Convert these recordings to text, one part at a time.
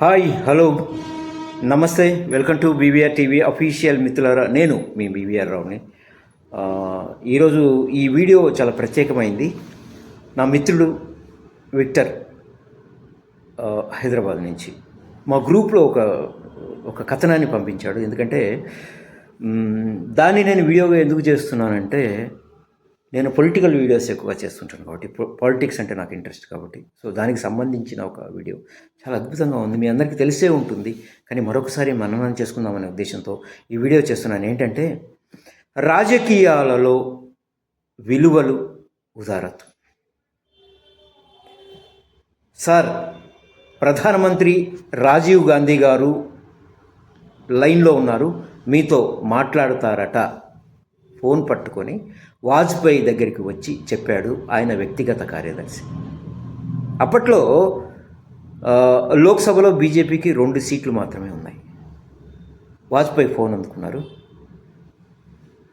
Hi hello. నమస్తే welcome to BVR TV official మిత్రులారా నేను మీ బీవీఆర్ రావుని. ఈరోజు ఈ వీడియో చాలా ప్రత్యేకమైంది. నా మిత్రుడు విక్టర్ హైదరాబాద్ నుంచి. మా గ్రూప్లో ఒక ఒక కథనాన్ని పంపించాడు. ఎందుకంటే దాన్ని నేను వీడియోగా ఎందుకు చేస్తున్నానంటే నేను పొలిటికల్ వీడియోస్ ఎక్కువగా చేస్తుంటాను కాబట్టి పాలిటిక్స్ అంటే నాకు ఇంట్రెస్ట్ కాబట్టి. సో దానికి సంబంధించిన ఒక వీడియో చాలా అద్భుతంగా ఉంది. మీ అందరికీ తెలిసే ఉంటుంది. కానీ మరొకసారి మననం చేసుకుందామనే ఉద్దేశంతో ఈ వీడియో చేస్తున్నాను. ఏంటంటే రాజకీయాలలో విలువలు ఉదారత్వం. సార్ ప్రధానమంత్రి రాజీవ్ గాంధీ గారు లైన్లో ఉన్నారు. మీతో మాట్లాడతారట. ఫోన్ పట్టుకొని వాజ్పేయి దగ్గరికి వచ్చి చెప్పాడు ఆయన వ్యక్తిగత కార్యదర్శి. అప్పట్లో లోక్సభలో బీజేపీకి రెండు సీట్లు మాత్రమే ఉన్నాయి. వాజ్పేయి ఫోన్ అందుకున్నారు.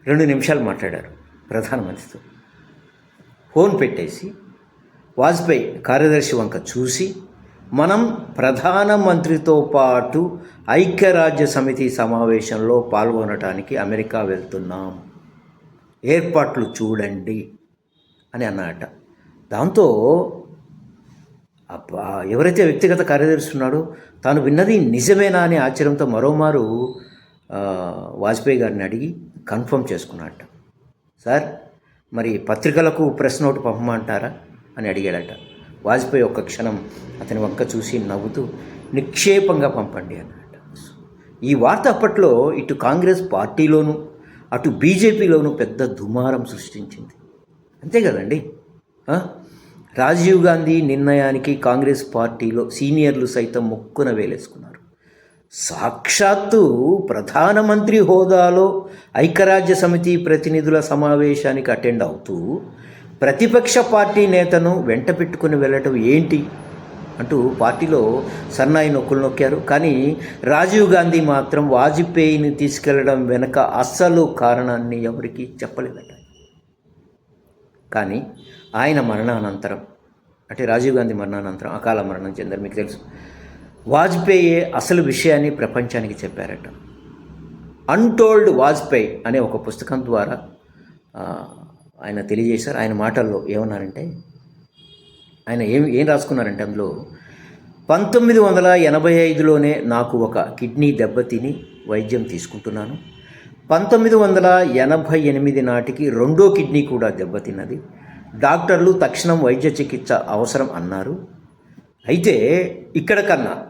రెండు నిమిషాలు మాట్లాడారు ప్రధానమంత్రితో. ఫోన్ పెట్టేసి వాజ్పేయి కార్యదర్శి వంక చూసి మనం ప్రధానమంత్రితో పాటు ఐక్యరాజ్య సమితి సమావేశంలో పాల్గొనడానికి అమెరికా వెళ్తున్నాం. ఏర్పాట్లు చూడండి అని అన్నట దాంతో అబ్బా ఎవరైతే వ్యక్తిగత కార్యదర్శి ఉన్నాడో తాను విన్నది నిజమేనా అనే ఆశ్చర్యంతో మరోమారు వాజ్పేయి గారిని అడిగి కన్ఫర్మ్ చేసుకున్నట్ట సార్ మరి పత్రికలకు ప్రెస్ నోట్ పంపమంటారా అని అడిగాడట. వాజ్పేయి ఒక్క క్షణం అతని వంక చూసి నవ్వుతూ నిక్షేపంగా పంపండి అన్నట ఈ వార్త అప్పట్లో ఇటు కాంగ్రెస్ పార్టీలోనూ అటు బీజేపీలోనూ పెద్ద దుమారం సృష్టించింది. అంతే కదండి? రాజీవ్ గాంధీ నిర్ణయానికి కాంగ్రెస్ పార్టీలో సీనియర్లు సైతం మొక్కున వేలేసుకున్నారు. సాక్షాత్తు ప్రధానమంత్రి హోదాలో ఐక్యరాజ్య సమితి ప్రతినిధుల సమావేశానికి అటెండ్ అవుతూ ప్రతిపక్ష పార్టీ నేతను వెంట పెట్టుకుని వెళ్ళటం ఏంటి? అంటూ పార్టీలో సన్నాయి నొక్కులు నొక్కారు. కానీ రాజీవ్ గాంధీ మాత్రం వాజ్పేయిని తీసుకెళ్ళడం వెనక అస్సలు కారణాన్ని ఎవరికీ చెప్పలేదట. కానీ ఆయన మరణానంతరం అంటే రాజీవ్ గాంధీ మరణానంతరం అకాల మరణం చెందారు మీకు తెలుసు. వాజ్పేయి అసలు విషయాన్ని ప్రపంచానికి చెప్పారట. అన్టోల్డ్ వాజ్పేయి అనే ఒక పుస్తకం ద్వారా ఆయన తెలియజేశారు. ఆయన మాటల్లో ఏమన్నారంటే ఆయన ఏం ఏం రాసుకున్నారంటే అందులో పంతొమ్మిది వందల ఎనభై ఐదులోనే నాకు ఒక కిడ్నీ దెబ్బతిని వైద్యం తీసుకుంటున్నాను. పంతొమ్మిది వందల ఎనభై ఎనిమిది నాటికి రెండో కిడ్నీ కూడా దెబ్బతిన్నది డాక్టర్లు తక్షణం వైద్య చికిత్స అవసరం అన్నారు. అయితే ఇక్కడ కన్నా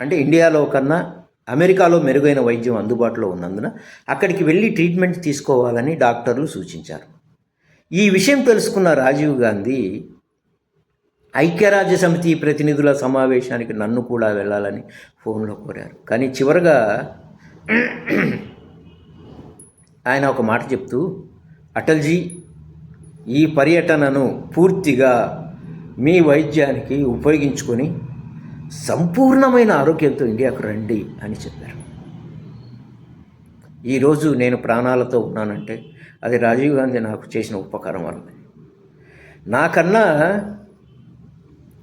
అంటే ఇండియాలో కన్నా అమెరికాలో మెరుగైన వైద్యం అందుబాటులో ఉన్నందున అక్కడికి వెళ్ళి ట్రీట్మెంట్ తీసుకోవాలని డాక్టర్లు సూచించారు. ఈ విషయం తెలుసుకున్న రాజీవ్ గాంధీ ఐక్యరాజ్య సమితి ప్రతినిధుల సమావేశానికి నన్ను కూడా వెళ్ళాలని ఫోన్లో కోరారు. కానీ చివరగా ఆయన ఒక మాట చెప్తూ అటల్జీ ఈ పర్యటనను పూర్తిగా మీ వైద్యానికి ఉపయోగించుకొని సంపూర్ణమైన ఆరోగ్యంతో ఇండియాకు రండి అని చెప్పారు. ఈరోజు నేను ప్రాణాలతో ఉన్నానంటే అది రాజీవ్ గాంధీ నాకు చేసిన ఉపకారం వల్ల నాకన్నా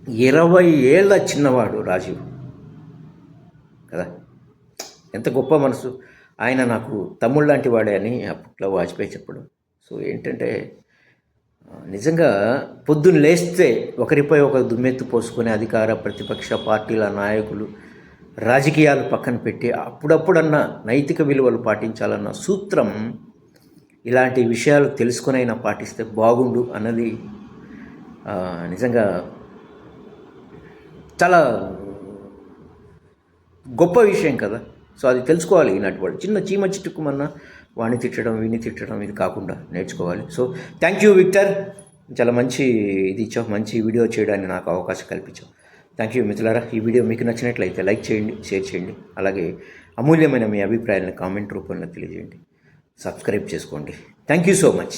ఇరవై ఏళ్ళ చిన్నవాడు రాజీవ్. కదా? ఎంత గొప్ప మనసు. ఆయన నాకు తమ్ముడు లాంటి వాడే అని అప్పట్లో వాజ్పేయి చెప్పడం. సో ఏంటంటే నిజంగా పొద్దున్న లేస్తే ఒకరిపై ఒక దుమ్మెత్తు పోసుకునే అధికార ప్రతిపక్ష పార్టీల నాయకులు రాజకీయాలు పక్కన పెట్టి అప్పుడప్పుడన్నా నైతిక విలువలు పాటించాలన్న సూత్రం ఇలాంటి విషయాలు తెలుసుకునైనా పాటిస్తే బాగుండు అన్నది నిజంగా చాలా గొప్ప విషయం కదా. సో అది తెలుసుకోవాలి ఈనాటి వాళ్ళు. చిన్న చీమ చిట్టుకుమన్నా వాణ్ణి తిట్టడం వీణ్ణి తిట్టడం ఇది కాకుండా నేర్చుకోవాలి. సో థ్యాంక్ యూ విక్టర్ చాలా మంచి ఇది ఇచ్చావు. మంచి వీడియో చేయడానికి నాకు అవకాశం కల్పించావు. థ్యాంక్ యూ మిత్రులారా. ఈ వీడియో మీకు నచ్చినట్లయితే లైక్ చేయండి షేర్ చేయండి. అలాగే అమూల్యమైన మీ అభిప్రాయాలను కామెంట్ రూపంలో తెలియజేయండి. సబ్స్క్రైబ్ చేసుకోండి. Thank you so much